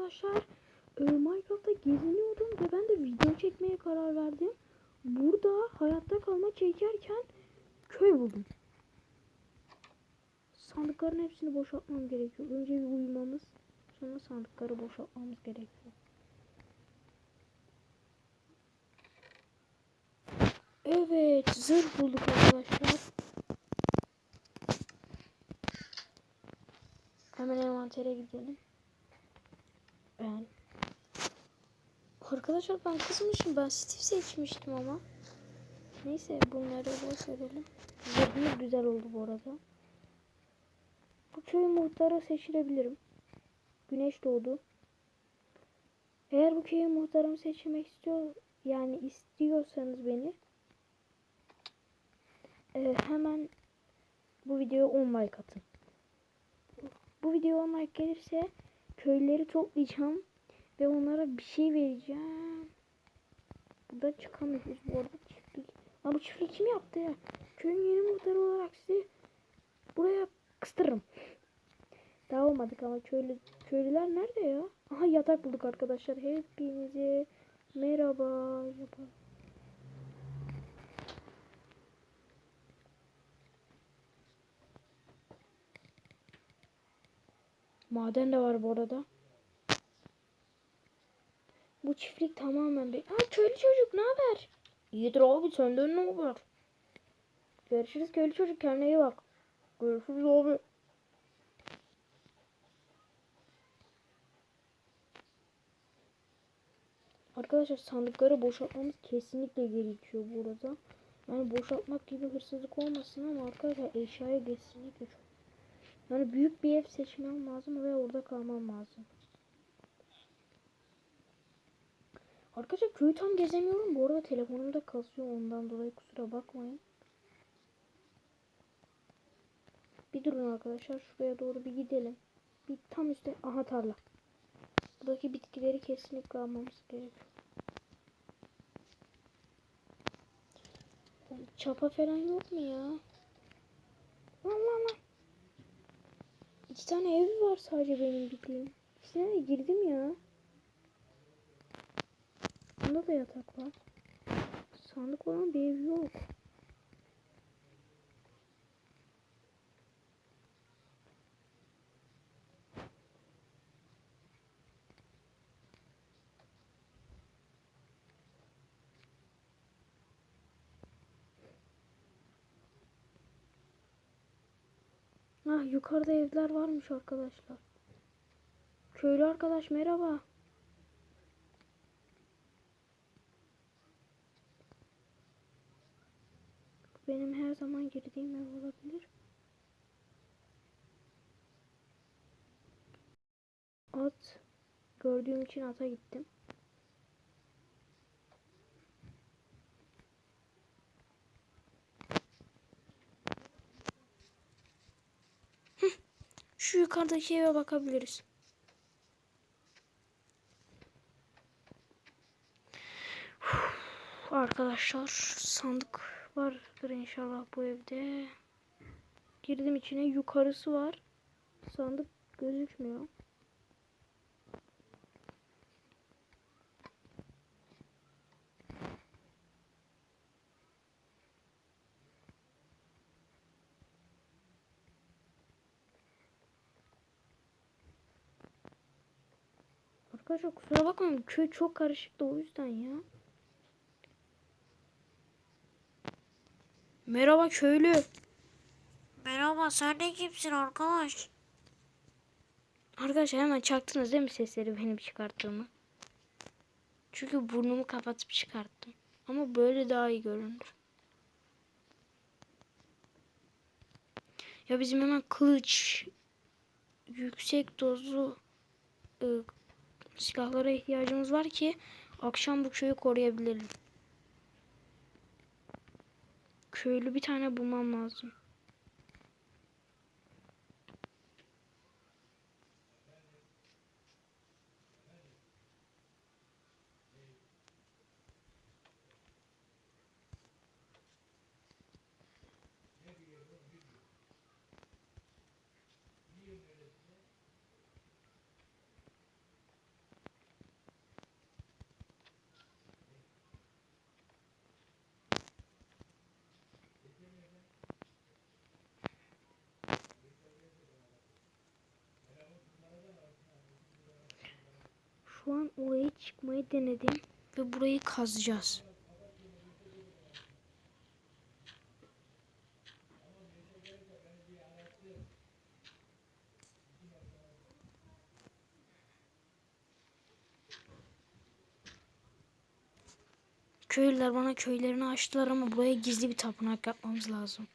arkadaşlar e, Minecraft'ta geziniyordum ve ben de video çekmeye karar verdim. Burada hayatta kalma çekerken köy buldum. Sandıkların hepsini boşaltmam gerekiyor. Önce bir uyumamız, sonra sandıkları boşaltmamız gerekiyor. Evet, zırh bulduk arkadaşlar. Hemen envantere gidelim. Ben. Arkadaşlar ben kızmışım. Ben Steve seçmiştim ama. Neyse bunları boş verelim. Zırhımız güzel oldu bu arada. Bu köy muhtarı seçilebilirim. Güneş doğdu. Eğer bu köyün muhtarımı seçmek istiyor yani istiyorsanız beni e, hemen bu videoya 10 like atın. Bu video 10 like gelirse köyleri toplayacağım ve onlara bir şey vereceğim. Burada çıkamıyoruz bu arada çiftlik. Ama bu çiftlik kim yaptı ya? Köyün yeni muhtarı olarak sizi buraya kıstırırım. Daha olmadık ama köylü, köylüler nerede ya? Aha yatak bulduk arkadaşlar. Hepinize merhaba. Yapalım. Maden de var bu arada. Bu çiftlik tamamen bir... Ha köylü çocuk ne haber? İyidir abi senden ne haber? Görüşürüz köylü çocuk kendine iyi bak. Görüşürüz abi. Arkadaşlar sandıkları boşaltmamız kesinlikle gerekiyor burada. Yani boşaltmak gibi hırsızlık olmasın ama arkadaşlar eşyaya kesinlikle çok. Yani büyük bir ev seçmem lazım ve orada kalmam lazım. Arkadaşlar köyü tam gezemiyorum. Bu arada telefonumda kasıyor ondan dolayı kusura bakmayın. Bir durun arkadaşlar şuraya doğru bir gidelim. Bir tam üstte aha tarla. Buradaki bitkileri kesinlikle almamız gerekiyor. Çapa falan yok mu ya? Lan lan lan. İki tane ev var sadece benim bildiğim. İkisine de girdim ya. Bunda da yatak var. Sandık olan bir ev yok. Ah yukarıda evler varmış arkadaşlar. Köylü arkadaş merhaba. Benim her zaman girdiğim ev olabilir. At gördüğüm için ata gittim. Şu yukarıdaki eve bakabiliriz. Arkadaşlar sandık vardır inşallah bu evde. Girdim içine yukarısı var. Sandık gözükmüyor. Arkadaşlar kusura bakmayın köy çok karışıktı o yüzden ya. Merhaba köylü. Merhaba sen de kimsin arkadaş? Arkadaşlar hemen çaktınız değil mi sesleri benim çıkarttığımı? Çünkü burnumu kapatıp çıkarttım. Ama böyle daha iyi görünür. Ya bizim hemen kılıç, yüksek dozlu ıı, silahlara ihtiyacımız var ki akşam bu köyü koruyabilelim. Köylü bir tane bulmam lazım. Şu an oraya çıkmayı denedim ve burayı kazacağız. Köylüler bana köylerini açtılar ama buraya gizli bir tapınak yapmamız lazım.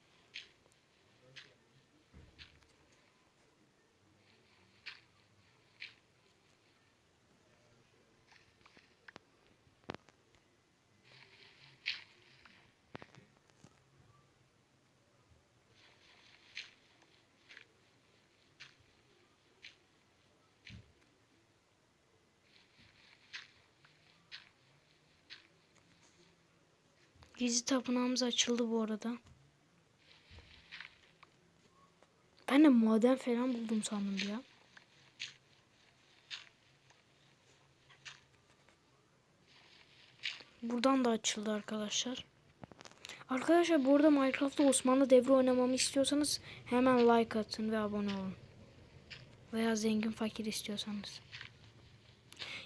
Gizli tapınağımız açıldı bu arada. Ben de maden falan buldum sandım ya. Buradan da açıldı arkadaşlar. Arkadaşlar bu arada Minecraft'ta Osmanlı devri oynamamı istiyorsanız hemen like atın ve abone olun. Veya zengin fakir istiyorsanız.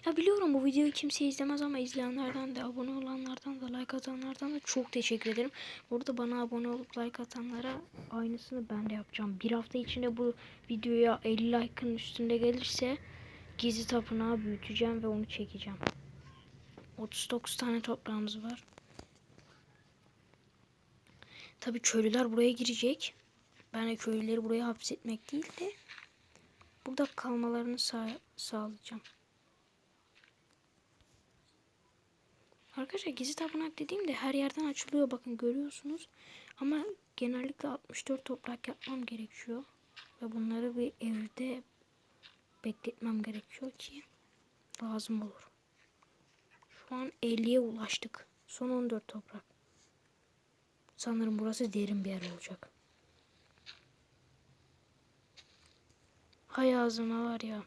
Ya biliyorum bu videoyu kimse izlemez ama izleyenlerden de abone olanlardan da like atanlardan da çok teşekkür ederim. Burada bana abone olup like atanlara aynısını ben de yapacağım. Bir hafta içinde bu videoya 50 like'ın üstünde gelirse gizli tapınağı büyüteceğim ve onu çekeceğim. 39 tane toprağımız var. Tabii köylüler buraya girecek. Ben de köylüleri buraya hapsetmek değil de burada kalmalarını sağ sağlayacağım. Arkadaşlar gizli tapınak dediğimde her yerden açılıyor bakın görüyorsunuz. Ama genellikle 64 toprak yapmam gerekiyor. Ve bunları bir evde bekletmem gerekiyor ki lazım olur. Şu an 50'ye ulaştık. Son 14 toprak. Sanırım burası derin bir yer olacak. Hay ağzıma var ya.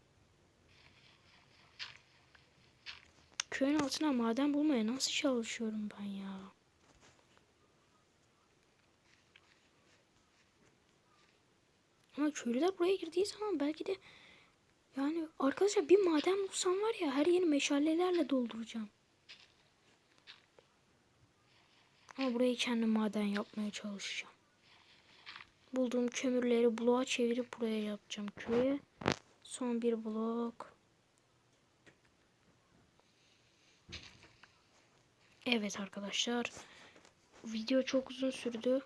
Köyün altına maden bulmaya nasıl çalışıyorum ben ya? Ama köylüler buraya girdiği zaman belki de yani arkadaşlar bir maden bulsam var ya her yeri meşalelerle dolduracağım. Ama burayı kendim maden yapmaya çalışacağım. Bulduğum kömürleri bloğa çevirip buraya yapacağım köye. Son bir blok. Evet arkadaşlar. Video çok uzun sürdü.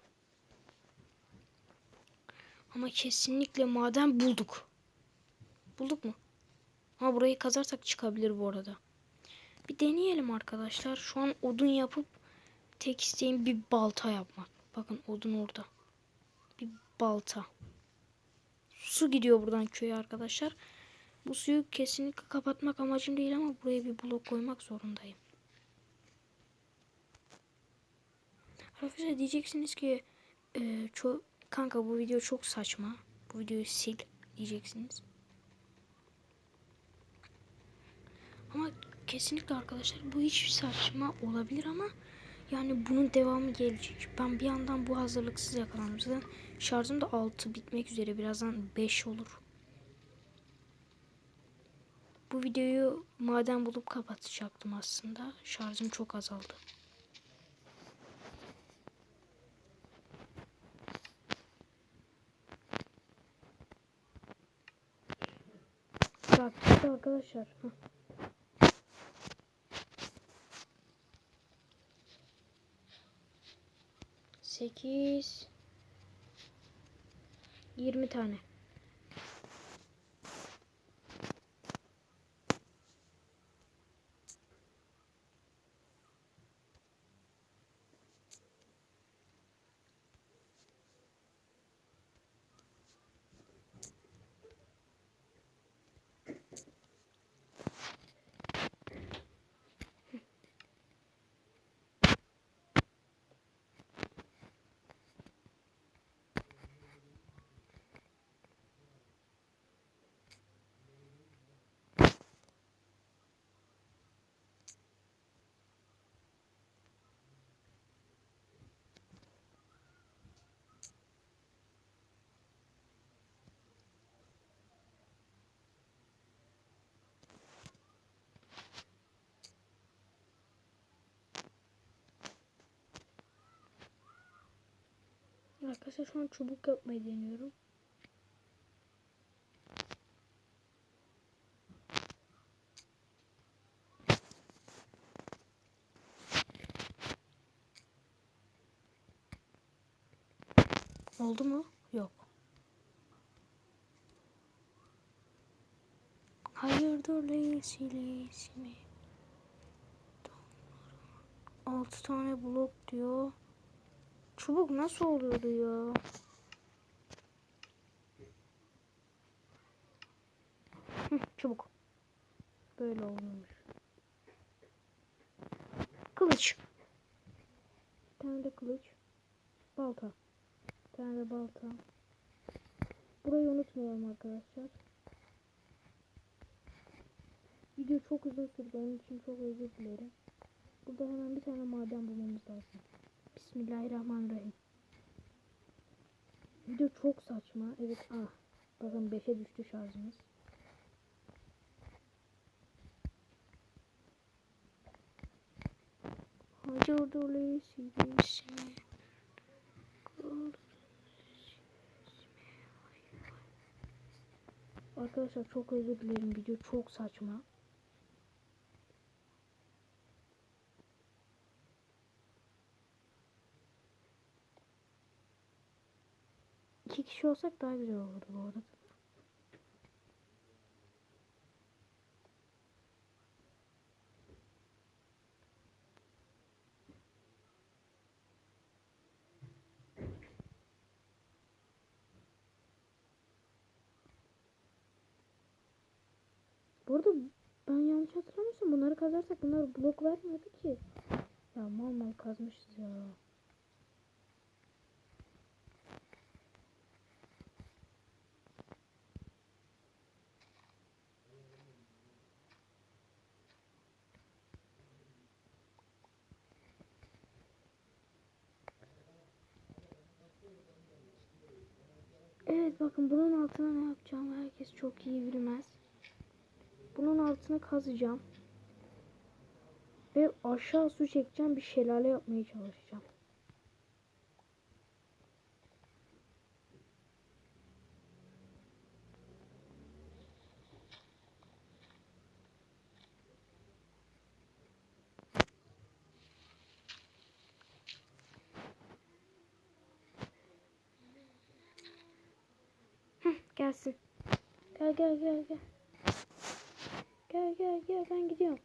Ama kesinlikle maden bulduk. Bulduk mu? Ha burayı kazarsak çıkabilir bu arada. Bir deneyelim arkadaşlar. Şu an odun yapıp tek isteğim bir balta yapmak. Bakın odun orada. Bir balta. Su gidiyor buradan köye arkadaşlar. Bu suyu kesinlikle kapatmak amacım değil ama buraya bir blok koymak zorundayım. Arkadaşlar diyeceksiniz ki e, çok kanka bu video çok saçma. Bu videoyu sil diyeceksiniz. Ama kesinlikle arkadaşlar bu hiç saçma olabilir ama yani bunun devamı gelecek. Ben bir yandan bu hazırlıksız yakalandım. Zaten şarjım da 6 bitmek üzere. Birazdan 5 olur. Bu videoyu maden bulup kapatacaktım aslında. Şarjım çok azaldı. Bak işte arkadaşlar. Heh. Sekiz. Yirmi tane. Arkadaşlar şu an çubuk yapmayı deniyorum. Oldu mu? Yok. Hayırdır leylesi mi? Altı tane blok diyor. Çubuk nasıl oluyordu ya? Hı, çubuk. Böyle oluyormuş. Kılıç. Bir tane de kılıç. Balta. Bir tane de balta. Burayı unutmayalım arkadaşlar. Video çok uzun sürdü. Onun için çok özür dilerim. Burada hemen bir tane maden bulmamız lazım. Bismillahirrahmanirrahim. Video çok saçma. Evet ah. Bakın 5'e düştü şarjımız. Hacı doluysa Arkadaşlar çok özür dilerim. Video çok saçma. İki kişi olsak daha güzel olurdu bu arada. Bu ben yanlış hatırlamıyorsam bunları kazarsak bunlar blok vermiyordu ki. Ya mal mal kazmışız ya. Evet bakın bunun altına ne yapacağımı herkes çok iyi bilmez. Bunun altını kazacağım. Ve aşağı su çekeceğim bir şelale yapmaya çalışacağım. Heh, gelsin. Gel gel gel gel. Gel gel ben gidiyorum.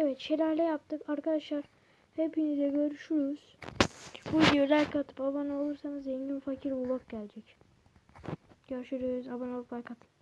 Evet şelale yaptık arkadaşlar. Hepinize görüşürüz. Bu videoya like atıp abone olursanız zengin fakir vlog gelecek. Görüşürüz. Abone olup like atın.